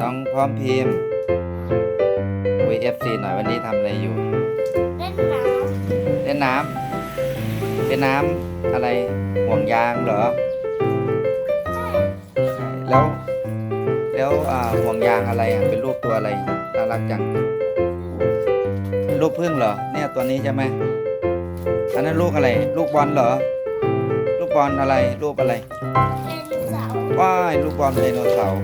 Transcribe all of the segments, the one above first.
น้องพร้อมพิมพ์คุยเอฟซีหน่อยวันนี้ทำอะไรอยู่ เล่นน้เล่นน้ำเป็นน้ำอะไรห่วงยางเหรอำใช่ใช่แล้ว แล้วอ่าห่วงยางอะไรอะเป็นรูปตัวอะไรน่ารักจังรูปพึ่งเหรอ เนี่ยตัวนี้ใช่ไหมอันนั้นลูกอะไร ลูกบอลเหรอ ลูกบอลอะไร รูปอะไรเล่นเสาว้ายลูกบอลไดโนเสาร์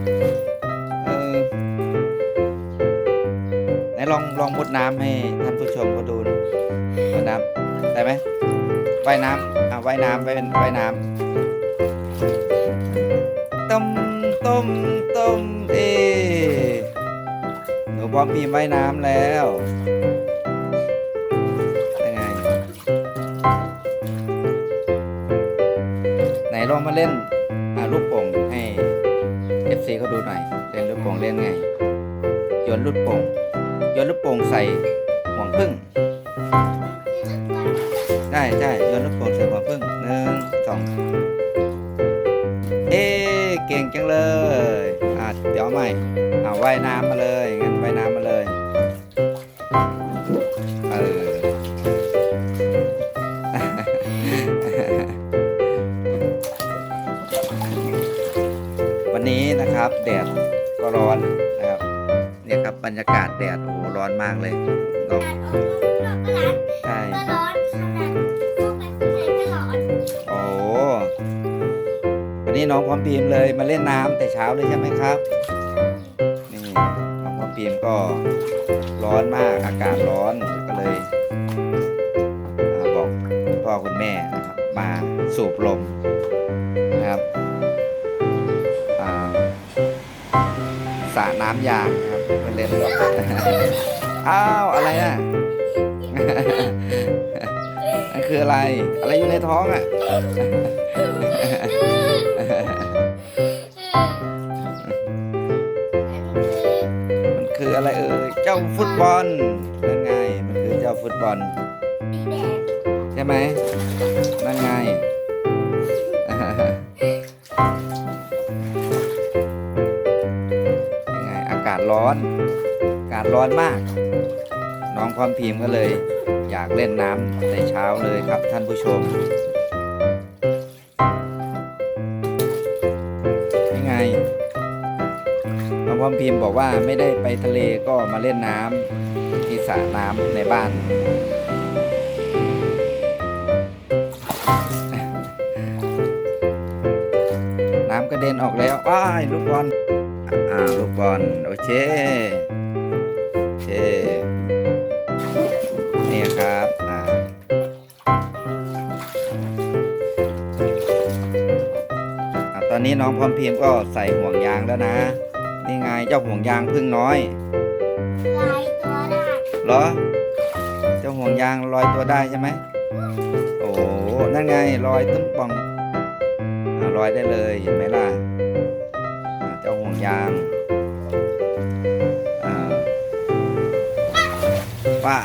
ลองลองมุดน้ำให้ท่านผู้ชมเขาดูนะมุดน้ำได้ไหมว่ายน้ำอะว่ายน้ำว่ายว่ายน้ำต้มต้มต้มเอหนูพร้อมพีมว่ายน้ำแล้วยังไงไหนลองมาเล่นอ่าลูกโป่งให้ FC เขาดูหน่อยเล่นลูกโป่งเล่นไงโยนลูกโป่ง โยนลูกโป่งใส่ห่วงพึ่งใช่ใช่โยนลูกโป่งใส่ห่วงพึ่งหนึ่งสองเอ๊ะเก่งจังเลยอะเดี๋ยวใหม่อ่าว่ายน้ำมาเลยงั้นว่ายน้ำมาเลยเออวันนี้นะครับแดดก็ร้อน บรรยากาศแดดโอ้ร้อนมากเลยน้องการออกรถนอกร้านใช่ก็ร้อนขนาดเข้าไปข้างในก็ร้อนโอ้โหวันนี้น้องพร้อมพิมเลยมาเล่นน้ำแต่เช้าเลยใช่ไหมครับนี่น้องพร้อมพิมก็ร้อนมากอากาศร้อนก็เลยอบอกคุณพ่อคุณแม่นะครับมาสูบลมนะครับอ่า สระน้ำยางนะครับมาเล่นอ้าวอะไรอะนั่นคืออะไร อะไรอยู่ในท้องอะมันคืออะไรเอ่ยเจ้าฟุตบอลนั่นไง มันคือเจ้าฟุตบอลสีแดงใช่ไหมนั่นไง ร้อน อากาศร้อนมาก น้องพร้อมพิมก็เลย อยากเล่นน้ำแต่เช้าเลยครับท่านผู้ชมยังไง น้องพร้อมพิมพ์บอกว่าไม่ได้ไปทะเลก็มาเล่นน้ำที่สระน้ำในบ้านน้ำกระเด็นออกแล้วอ้ายลูกบอล อ่าลูกบอลโอเคโอเคนี่ครับอ่าอ่าตอนนี้น้องพร้อมเพียงก็ใส่ห่วงยางแล้วนะ นี่ไงเจ้าห่วงยางพึ่งน้อยลายตัวได้เหรอ เจ้าห่วงยางลอยตัวได้ใช่ไหมโอ้โหนั่นไงลอยตึ้งปองอาลอยได้เลยเห็นไหมล่ะ อ่าเจ้าห่วงยางอ่าป้า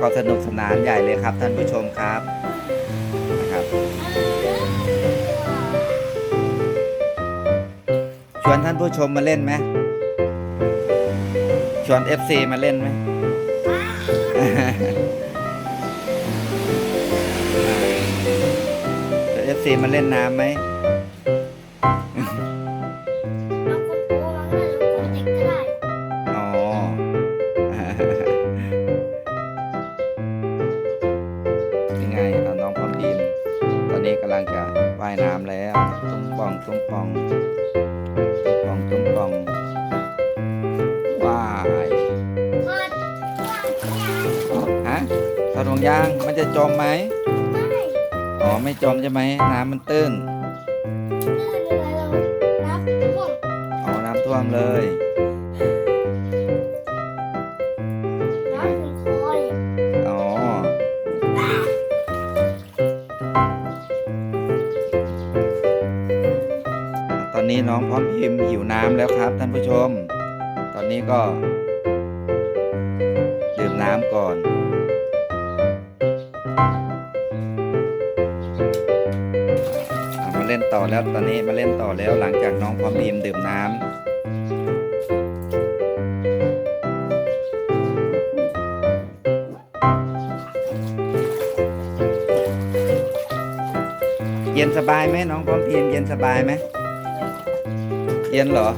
ก็สนุกสนานใหญ่เลยครับท่านผู้ชมครับนะครับ ชวนท่านผู้ชมมาเล่นไหมชวน FC มาเล่นไหม FC มาเล่นน้ำไหมน้องคุณปูมันก็น้องคุณเด็กก็ได้อ๋อยังไงเอาน้องพร้อมพิมพ์ตอนนี้กำลังจะว่ายน้ำแล้ว ตุ้มปอง ตุ้มปอง ตุ้มปอง ตุ้มปอง ว่ายพอดว่างยางฮะถอดห่วงยาง มันจะจมไหม อ๋อไม่จมใช่ไหมน้ำมันตื้นลื่นเลยเรานับหมอ๋อน้ำท่วมเลยน้ำถึงค่อยอ๋อตอนนี้น้องพร้อมพิมพ์หิวน้ำแล้วครับท่านผู้ชม ตอนนี้ก็ ดื่มน้ำก่อน เล่นต่อแล้วตอนนี้มาเล่นต่อแล้วหลังจากน้องพร้อมพิมพ์ดื่มน้ำเย็นสบายไหมน้องพร้อมพิมพ์เย็นสบายไหมเย็นเหรอ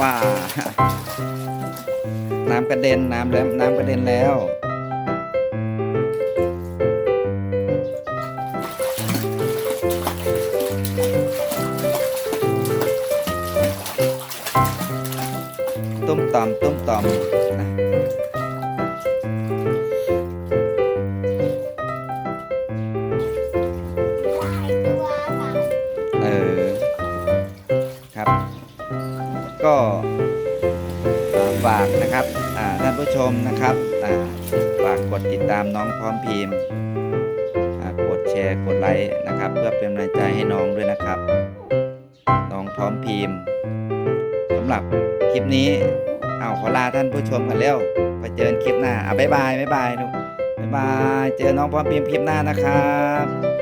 ว้าน้ำกระเด็นน้ำแล้วน้ำกระเด็นแล้ว ต้มต่อมตุ้มต่อมนะเออครับ ก็ฝากนะครับท่านผู้ชมนะครับฝากกดติดตามน้องพร้อมพิมพ์ ร์กดไลค์นะครับ เพื่อเป็นกำลังใจให้น้องด้วยนะครับน้องพร้อมพิมพ์สำหรับคลิปนี้เอาขอลาท่านผู้ชมกันแล้วไปเจอกันคลิปหน้าอะบ๊ายบายบ๊ายบายทุกบ๊ายบายเจอน้องพร้อมพิมพ์คลิปหน้านะครับ